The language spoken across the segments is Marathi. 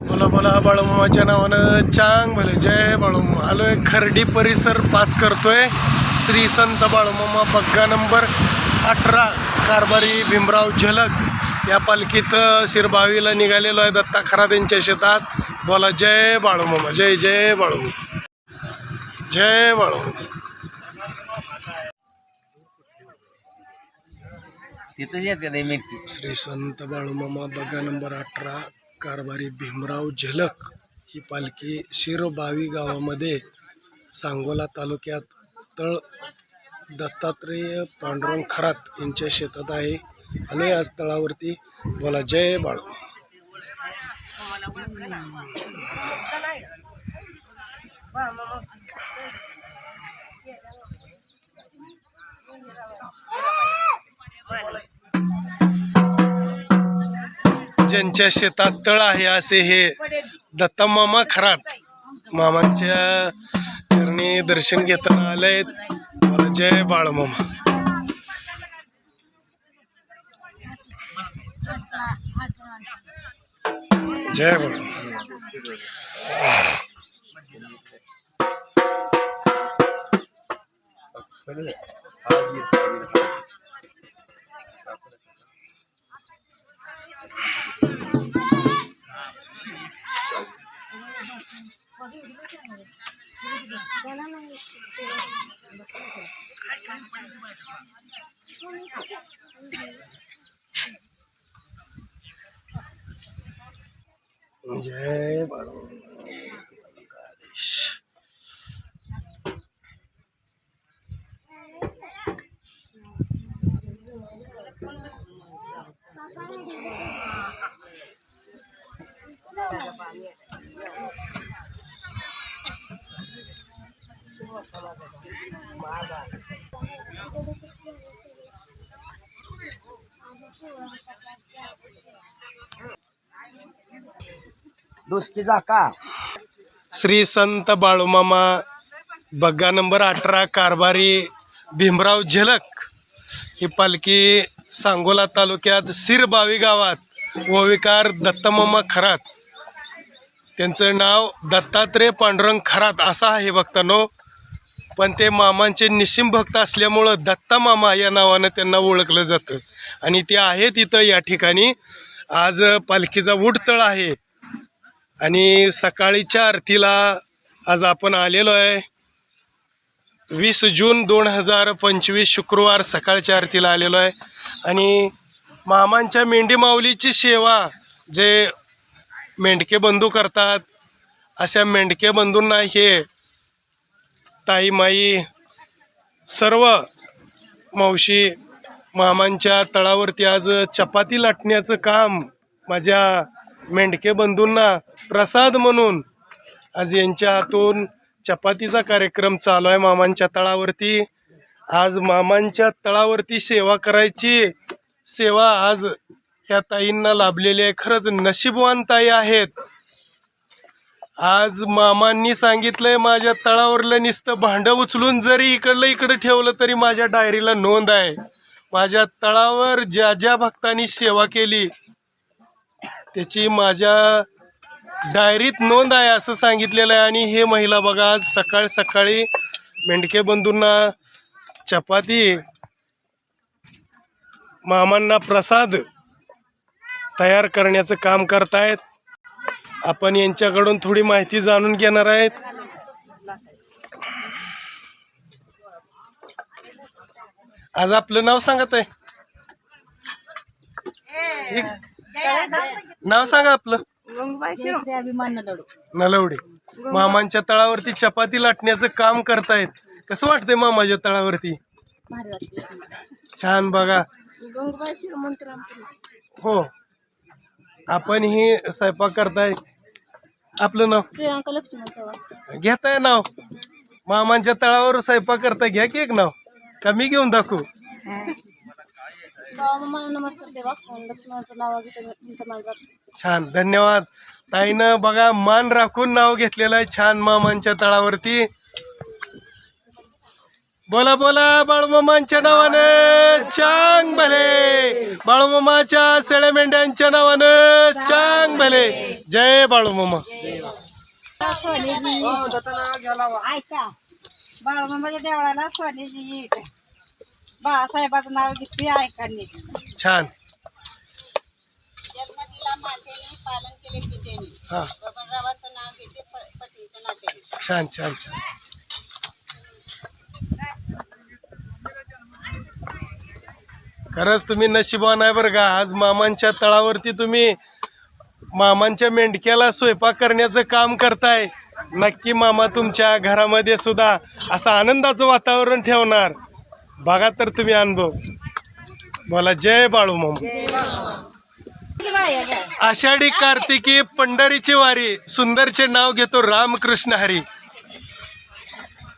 बोला बोला बाळूमामाच्या नावानं चांग भले जय बाळूमामा. आलोय खर्डी परिसर पास करतोय. श्री संत बाळूमामा बग्गा नंबर अठरा कारभारी भीमराव झलक. या पालखीत शिरबावीला निघालेलो आहे दत्ता खरात यांच्या शेतात. बोला जय बाळूमामा जय जय बाळूमामा. जय मिरची श्री संत बाळूमामा बग्गा नंबर अठरा कारभारी भीमराव झलक ही पालखी शिरबावी गावामध्ये सांगोला तालुक्यात तळ दत्तात्रेय पांडुरंग खरात यांच्या शेतात आहे. आणि आज तळावरती. बोला जय बाळ. ज्यांच्या शेतात तळ आहे असे हे दत्ता मामा खरात. मामांच्या चरणी दर्शन घेताना आले जय बाळमामा जय बाळ जय बाळ दुसकी जाका. श्री संत बाळूमामा बग्गा नंबर अठरा कारभारी भीमराव झलक. ही पालखी सांगोला तालुक्यात सिरबावी गावात ओविकार दत्तमामा खरात. त्यांचं नाव दत्तात्रय पांडुरंग खरात असं आहे भक्तांनो. पण ते मामांचे निशिम भक्त असल्यामुळं दत्ता मामा या नावानं त्यांना ओळखलं जातं. आणि ते आहेत इथं या ठिकाणी. आज पालखीचा उडतळ आहे. आणि सकाळीच्या आरतीला आज आपण आलेलो आहे. वीस जून दोन हजार पंचवीस शुक्रवार सकाळच्या आरतीला आलेलो आहे. आणि मामांच्या मेंढी माऊलीची सेवा जे मेंढके बंधू करतात अशा मेंढके बंधूंना हे ताई माई सर्व मावशी मामांच्या तळावरती आज चपाती लाटण्याचं काम माझ्या मेंढके बंधूंना प्रसाद म्हणून आज यांच्या हातून चपातीचा कार्यक्रम चालू आहे. मामांच्या तळावरती. आज मामांच्या तळावरती सेवा करायची. सेवा आज ह्या ताईंना लाभलेली आहे. खरंच नशीबवान ताई आहेत. आज मामांनी सांगितलंय माझ्या तळावरलं नुसतं भांडं उचलून जरी इकडलं इकडं ठेवलं तरी माझ्या डायरीला नोंद आहे. माझ्या तळावर ज्या ज्या भक्तांनी सेवा केली त्याची माझ्या डायरीत नोंद आहे असं सांगितलेलं आहे. आणि हे महिला बघा आज सकाळ सकाळी मेंढके बंधूंना चपाती मामांना प्रसाद तयार करण्याचं काम करतायत. आपण यांच्याकडून थोडी माहिती जाणून घेणार आहेत. आज आपलं नाव सांगत आहे. नाव सांगा आपलं. नलवडे. मामांच्या तळावरती चपाती लाटण्याचं काम करतायत. कसं वाटतंय मामाच्या तळावरती? छान बघा. हो आपण ही. स्वयंपाक करताय. आपलं नाव? प्रियांका लक्ष्मण चव्हाण. घेताय नाव? मामांच्या तळावर स्वयंपाक करताय. घ्या की एक नाव. कमी घेऊन दाखवू. मला नमस्कार देवा. लक्ष्मणाचं नाव घेतं तुमचं मान राखतो. छान धन्यवाद. ताईनं बघा मान राखून नाव घेतलेलं आहे छान मामांच्या तळावरती. बोला बोला बाळूमामांच्या नावानं चांग भले. बाळूमामाच्या शेळ्या मेंढ्यांच्या नावानं चांग भले. जय बाळूमामा. ऐका बाळमामाच्या देवळाला बाळासाहेबाचं नाव घेतली छान. जन्मदिला मातेने पालन केले पितेने हा. बबनरावाचं नाव घेते प- पतीचं नात्याने छान छान छान. खरंच तुम्ही नशिबान आहे बरं का. आज मामांच्या तळावरती तुम्ही मामांच्या मेंढक्याला स्वयंपाक करण्याचं काम करताय. नक्की मामा तुमच्या घरामध्ये सुद्धा असं आनंदाचं वातावरण ठेवणार. बघा तर तुम्ही अनुभव. बोला जय बाळू मामा. आषाढी कार्तिकी पंढरीची वारी सुंदरचे नाव घेतो रामकृष्ण हरी.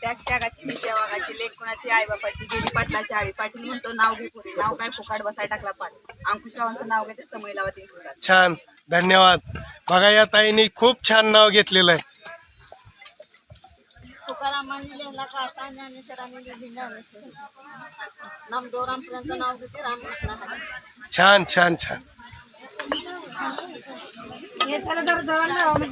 त्या त्यागाची मिशा वाघाची लेख कुणाची आई बापाची गेली पाटलाची आळी पाटील म्हणतो नाव घे पुरी नाव काय? फुकाट बसाय टाकला पाठ अंकुशरावांचं नाव घेते समय लावा तीन सुरात छान धन्यवाद. बघा या ताईने खूप छान नाव घेतलेलं आहे. तुकारामांनी लिहिला काता ज्ञानेश्वरांनी लिहिली ज्ञानेश्वर नामदेव रामपुरांचं नाव घेते रामकृष्ण हरी छान छान छान हे झालं जर जवळ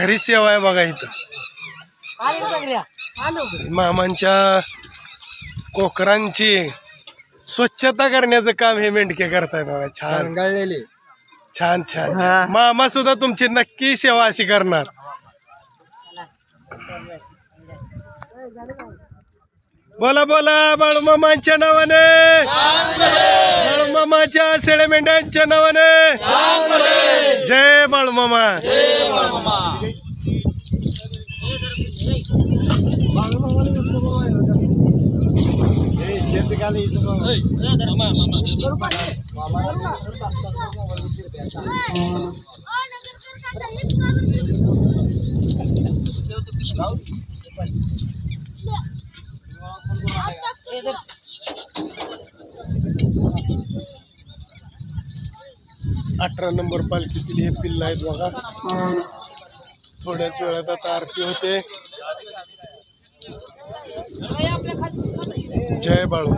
खरी सेवा आहे बघा इथं. मामांच्या कोकरांची स्वच्छता करण्याचं काम हे मेंढके करतायत बघा. छान. गळलेले. छान छान छान. मामा सुद्धा तुमची नक्की सेवा अशी करणार. बोला बोला बाळूमामांच्या नावाने. बाळूमामाच्या शेळ्या मेंढ्यांच्या नावाने. जय बाळूमामा. Thank you. अठरा नंबर पालखीतील हे पिल्ल आहेत बघा. थोड्याच वेळात आता आरती होते. जय बाळू.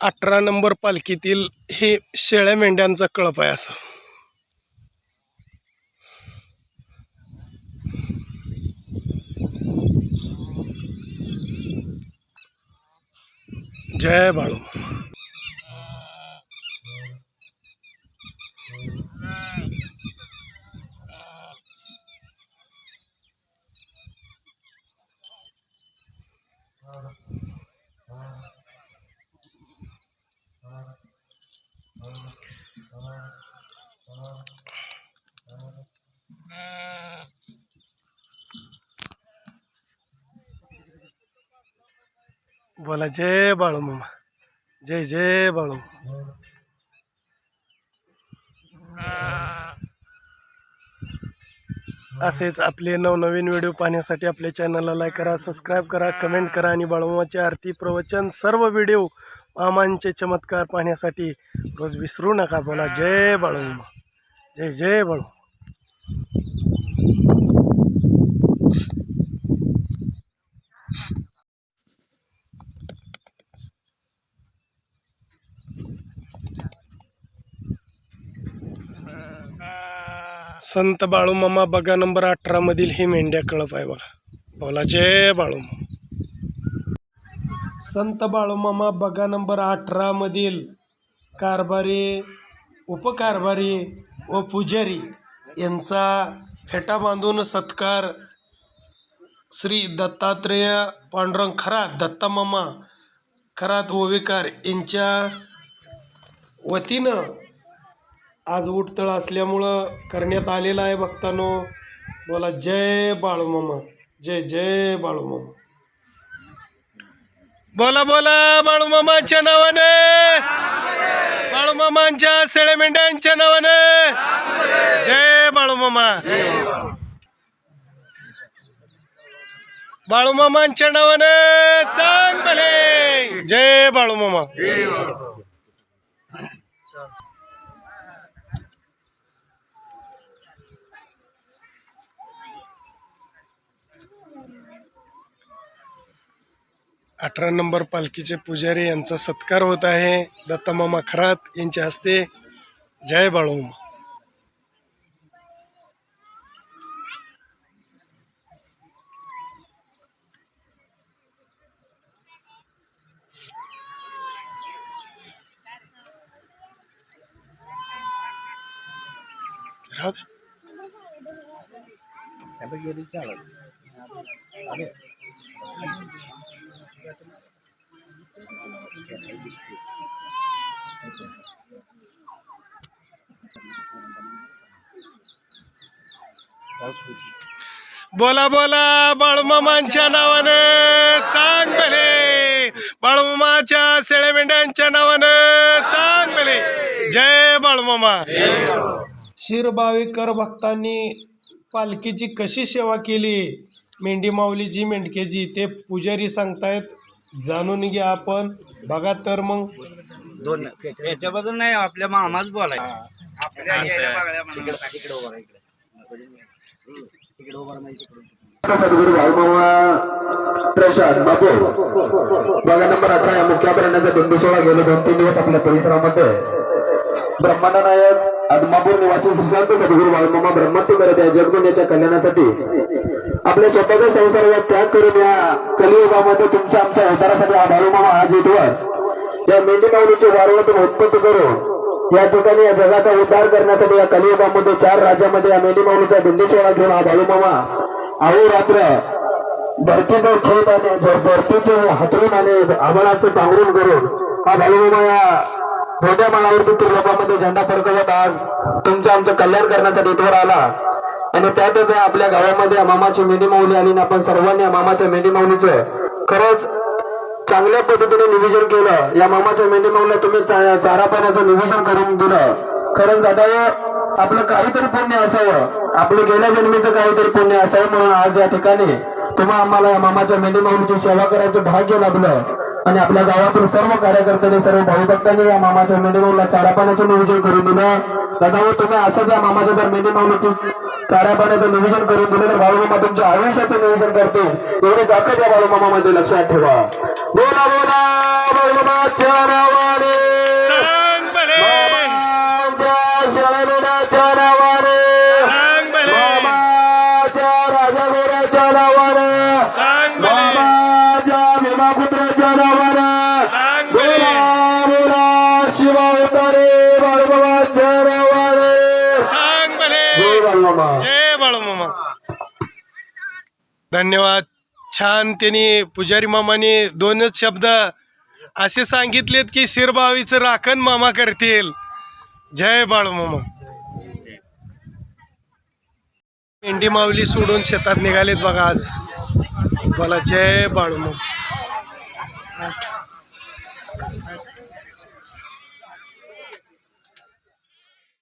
अठरा नंबर पालखीतील हे शेळ्या मेंढ्यांचा कळप आहे असं. जय बाळू. बोला जय बाळू मामा. जय जय बाळू. असेच आपले नवनवीन व्हिडिओ पाहण्यासाठी आपल्या चॅनलला लाईक करा सबस्क्राईब करा कमेंट करा आणि बाळूमामाचे आरती प्रवचन सर्व व्हिडिओ मामांचे चमत्कार पाहण्यासाठी रोज विसरू नका. बोला जय बाळूमामा जय जय बाळू. संत बाळूमामा बघा नंबर अठरा मधील ही मेंढ्या कळप आहे बघा. बोला जय बाळूमामा संत बाळूमामा बघा नंबर अठरा मधील कारभारी उपकारभारी व पुजारी यांचा फेटा बांधून सत्कार श्री दत्तात्रेय पांडुरंग खरात दत्तामामा खरात ओवेकार यांच्या वतीनं आज उठतळ असल्यामुळं करण्यात आलेलं आहे भक्तांनो. बोला जय बाळूमामा जय जय बाळूमामा. बोला बोला बाळूमामाच्या नावाने. बाळूमामांच्या शेळे मेंढ्यांच्या नावानं. जय बाळूमामा. बाळूमामांच्या नावानं चांग भले जय बाळूमामा. अठरा नंबर पालखीचे पुजारी यांचा सत्कार होत आहे. दत्तमामा खरात यांच्या हस्ते जय बाळूमामा बोला बोला बाळूमामांच्या नावानं चांग भले बाळूमामाच्या शेळे मेंढ्यांच्या नावानं चांग भले जय बाळूमामा. शिरभाविकर भक्तांनी पालखीची कशी सेवा केली? मेंढी माऊलीची मेंढकेची ते पुजारी सांगतायत जाणून घ्या आपण. बघा तर मग. दोन याच्याबद्दल नाही आपल्या मामाच बोलाय सद्गुरू भाऊमामा प्रशांत बापू. बघा नंबर अठरा या मुख्य अभयारण्याचा बिंदू सोहळा गेले. दोन तीन दिवस आपल्या परिसरामध्ये. ब्रह्मांड नायक आदमापूर निवासी श्रीशांत सद्गुरू भाऊमामा ब्रह्मत्य करत आहे. जगदुन्याच्या कल्याणासाठी. आपल्या स्वतःचा संसाराचा त्याग करून या कलियुगामध्ये तुमच्या आमच्या अवतारासाठी हा भाऊमामा आज येतोय या मेंढी माऊलीचे वारवतून उत्पत्ती करून या ठिकाणी या जगाचा उद्धार करण्यासाठी या कलियुगामध्ये चार राज्यामध्ये या मेंढी माऊलीचा बिंदू घेऊन हा भाऊमामा अहोरात्र धरतीचा छेद आणि धरतीचे धरतीचं हातरून आणि आभाळाचं पांघरून करून हा भाऊमामा या मोठ्या माळावरती त्रिलोकामध्ये झेंडा फडकवत आज तुमच्या आमचं कल्याण करण्यासाठी इथवर आला. आणि त्यातच आपल्या गावामध्ये मामाची मेंढी माऊली आली आणि आपण सर्वांनी या मामाच्या मेंढी माऊलीचं खरंच चांगल्या पद्धतीने नियोजन केलं या मामाच्या मेंढी माऊला तुम्ही चारा पाण्याचं नियोजन करून दिलं. खरंच दादा आपलं काहीतरी पुण्य असावं. आपलं गेल्या जन्मीचं काहीतरी पुण्य असावं म्हणून आज या ठिकाणी तुम्हा आम्हाला या मामाच्या मेंढी माऊलीची सेवा करायचं भाग्य लाभलं. आणि आपल्या गावातील सर्व कार्यकर्त्यांनी सर्व भाऊभक्तांनी या मामाच्या मेंढी माऊला चारा पाण्याचं नियोजन करून दिलं. दादा हो, तुम्ही असं जा मामाच्या जर मेंढी माऊलीची चारा पाण्याचं नियोजन करून दिले तर बाळूमामा तुमच्या आयुष्याचं नियोजन करते एवढी ताकद या बाळूमामामध्ये लक्षात ठेवा. बोला बोला बाळूमामाच्या नावाने धन्यवाद. छान त्यांनी पुजारी मामाने दोनच शब्द असे सांगितलेत की शिरबावीचं राखण मामा करतील. जय बाळूमामा मेंढी माऊली सोडून शेतात निघालेत बघा आज. बोला जय बाळूमामा